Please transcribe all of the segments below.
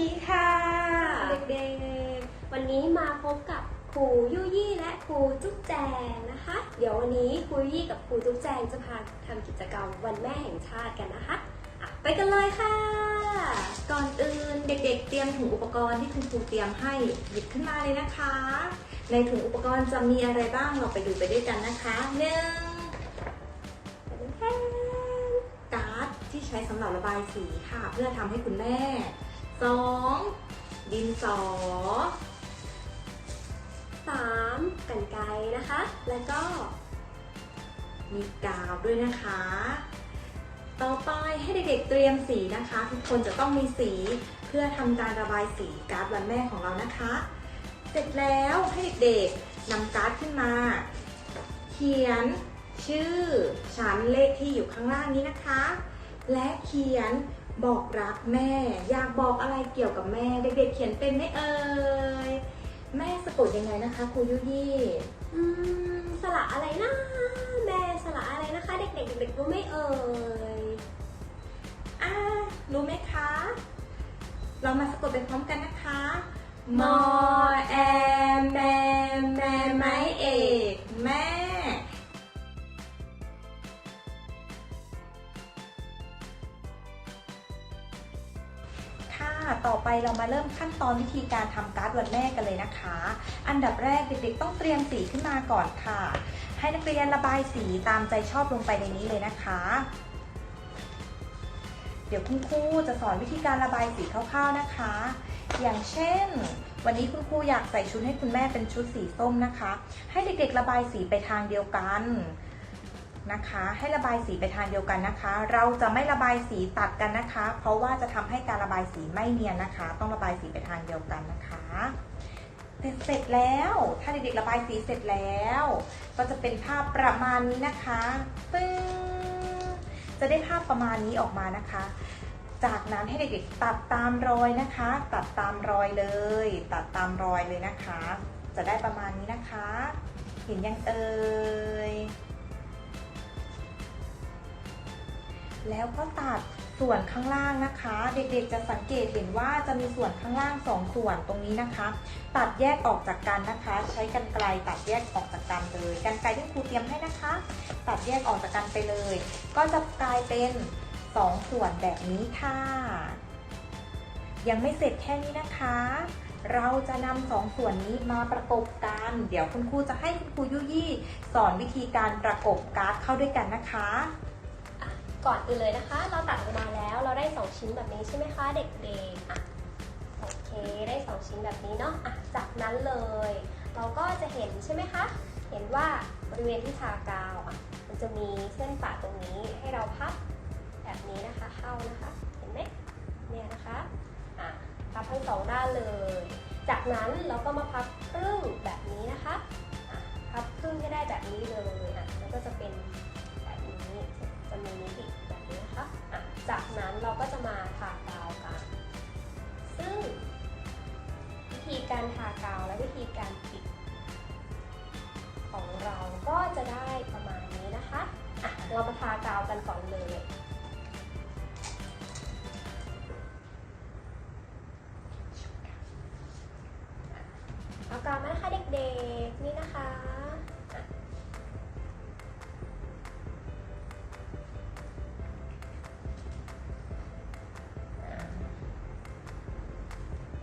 ดีค่ะ เด็กๆ วันนี้มาพบกับครูยุยี่และครูจุ๊บแจงนะคะ เดี๋ยววันนี้ครูยุยี่กับครูจุ๊บแจงจะพาทำกิจกรรมวันแม่แห่งชาติกันนะคะอะไปกันเลยค่ะ ก่อนอื่นเด็กๆ เตรียมถุงอุปกรณ์ที่คุณครูเตรียมให้หยิบขึ้นมาเลยนะคะ ในถุงอุปกรณ์จะมีอะไรบ้างเราไปดูไปด้วยกันนะคะหนึ่งการ์ดที่ใช้สำหรับระบายสีค่ะ เพื่อทำให้คุณแม่ สองดินสอสามกันไกรนะคะ แล้วก็มีกาวด้วยนะคะ ต่อไปให้เด็กๆเตรียมสีนะคะ ทุกคนจะต้องมีสีเพื่อทำการระบายสีการ์ดวันแม่ของเรานะคะ เสร็จแล้วให้เด็กๆนำการ์ดขึ้นมา เขียนชื่อชั้นเลขที่อยู่ข้างล่างนี้นะคะ และเขียน บอกรักแม่ อยากบอกอะไรเกี่ยวกับแม่ เด็กๆเขียนเป็นไหมเอ่ยแม่สะกดยังไงนะคะครูยุยี่อืมสระอะไรนะ แม่สระอะไรนะคะ เด็กๆเด็กๆรู้ไหม่เอ่ยอ่ารู้ไหมคะ เรามาสะกดไปพร้อมกันนะคะมอ ต่อไปเรามาเริ่มขั้นตอนวิธีการทำการ์ดวันแม่กันเลยนะคะ อันดับแรกเด็กๆ ต้องเตรียมสีขึ้นมาก่อนค่ะ ให้นักเรียนระบายสีตามใจชอบลงไปในนี้เลยนะคะ เดี๋ยวคุณครูจะสอนวิธีการระบายสีคร่าวๆนะคะ อย่างเช่น วันนี้คุณครูอยากใส่ชุดให้คุณแม่เป็นชุดสีส้มนะคะ ให้เด็กๆ ระบายสีไปทางเดียวกัน นะคะ ให้ระบายสีไปทางเดียวกันนะคะ เราจะไม่ระบายสีตัดกันนะคะ เพราะว่าจะทำให้การระบายสีไม่เนียนนะคะ ต้องระบายสีไปทางเดียวกันนะคะเสร็จแล้ว ถ้าเด็กๆระบายสีเสร็จแล้ว ก็จะเป็นภาพประมาณนี้นะคะปึ้งจะได้ภาพประมาณนี้ออกมานะคะ จากนั้นให้เด็กๆตัดตามรอยนะคะ ตัดตามรอยเลย ตัดตามรอยเลยนะคะ จะได้ประมาณนี้นะคะ เห็นยังเอ่ย แล้วก็ตัดส่วนข้างล่างนะคะ เด็กๆจะสังเกตเห็นว่าจะมีส่วนข้างล่างสองส่วนตรงนี้นะคะ ตัดแยกออกจากกันนะคะ ใช้กันไกลตัดแยกออกจากกันเลยกันไกลที่ครูเตรียมให้นะคะ ตัดแยกออกจากกันไปเลย ก็จะกลายเป็นสองส่วนแบบนี้ค่ะ ยังไม่เสร็จแค่นี้นะคะเราจะนำสองส่วนนี้มาประกบกัน เดี๋ยวคุณครูจะให้คุณครูยุยี่สอนวิธีการประกบการ์ดเข้าด้วยกันนะคะ ก่อนอื่นเลยนะคะ เราตัดออกมาแล้วเราได้สองชิ้นแบบนี้ใช่ไหมคะเด็กๆอะโอเคได้สองชิ้นแบบนี้เนาะอะจากนั้นเลย เราก็จะเห็นใช่ไหมคะ เห็นว่าบริเวณที่ทากาวอะมันจะมีเส้นปะตรงนี้ให้เราพับแบบนี้นะคะเข้านะคะเห็นไหมเนี่ยนะคะอะพับทั้งสองด้านเลย จากนั้นเราก็มาพับครึ่งแบบนี้นะคะะพับครึ่งให้ได้แบบนี้เลยอะแล้วก็จะเป็น ก็จะมาทากาวกัน ซึ่งวิธีการทากาวและวิธีการปิด ของเราก็จะได้ประมาณนี้นะคะอะเรามาทากาวกันก่อนเลย เอากาวมานะคะเด็กๆ นี่นะคะ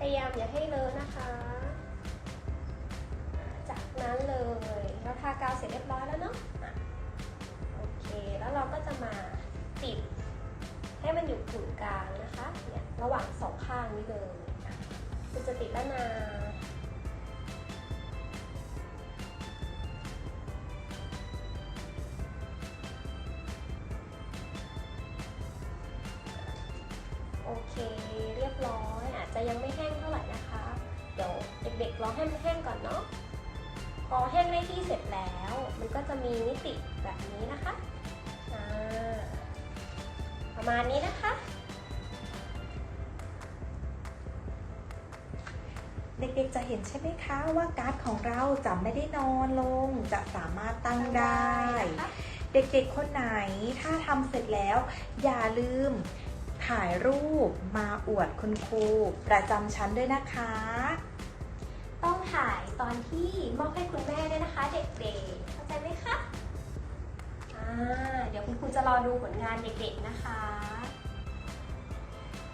พยายามอย่าให้เลอะนะคะ จากนั้นเลยเราทากาวเสร็จเรียบร้อยแล้วเนาะอะโอเค แล้วเราก็จะมาติดให้มันอยู่กึ่งกลางนะคะ เนี่ย ระหว่างสองข้างนี้เลยอะมันจะติดแล้วนะ โอเค เรียบร้อยอาจจะยังไม่แห้งเท่าไหร่นะคะ เดี๋ยวเด็กๆรอให้มันแห้งก่อนเนาะพอแห้งได้ที่เสร็จแล้ว มันก็จะมีมิติแบบนี้นะคะอ่าประมาณนี้นะคะ เด็กๆจะเห็นใช่ไหมคะว่าการ์ดของเราจะไม่ได้นอนลงจะสามารถตั้งได้ เด็กๆคนไหนถ้าทำเสร็จแล้ว อย่าลืมท ถ่ายรูปมาอวดคุณครูประจำชั้นด้วยนะคะ ต้องถ่ายตอนที่มอบให้คุณแม่ด้วยนะคะ เด็กๆ เข้าใจไหมคะอ่าเดี๋ยวคุณครูจะรอดูผลงานเด็กๆนะคะ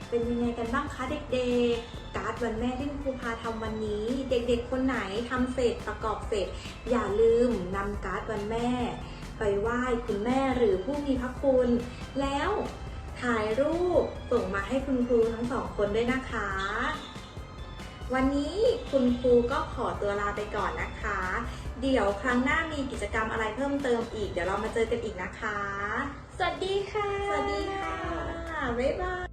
เป็นยังไงกันบ้างคะเด็กๆ การ์ดวันแม่ที่คุณครูพาทำวันนี้ เด็กๆ คนไหนทำเสร็จประกอบเสร็จ อย่าลืมนำการ์ดวันแม่ ไปไหว้คุณแม่หรือผู้มีพระคุณแล้ว ถ่ายรูปส่งมาให้คุณครูทั้งสองคนด้วยนะคะ วันนี้คุณครูก็ขอตัวลาไปก่อนนะคะ เดี๋ยวครั้งหน้ามีกิจกรรมอะไรเพิ่มเติมอีก เดี๋ยวเรามาเจอกันอีกนะคะ สวัสดีค่ะ สวัสดีค่ะ บ๊ายบาย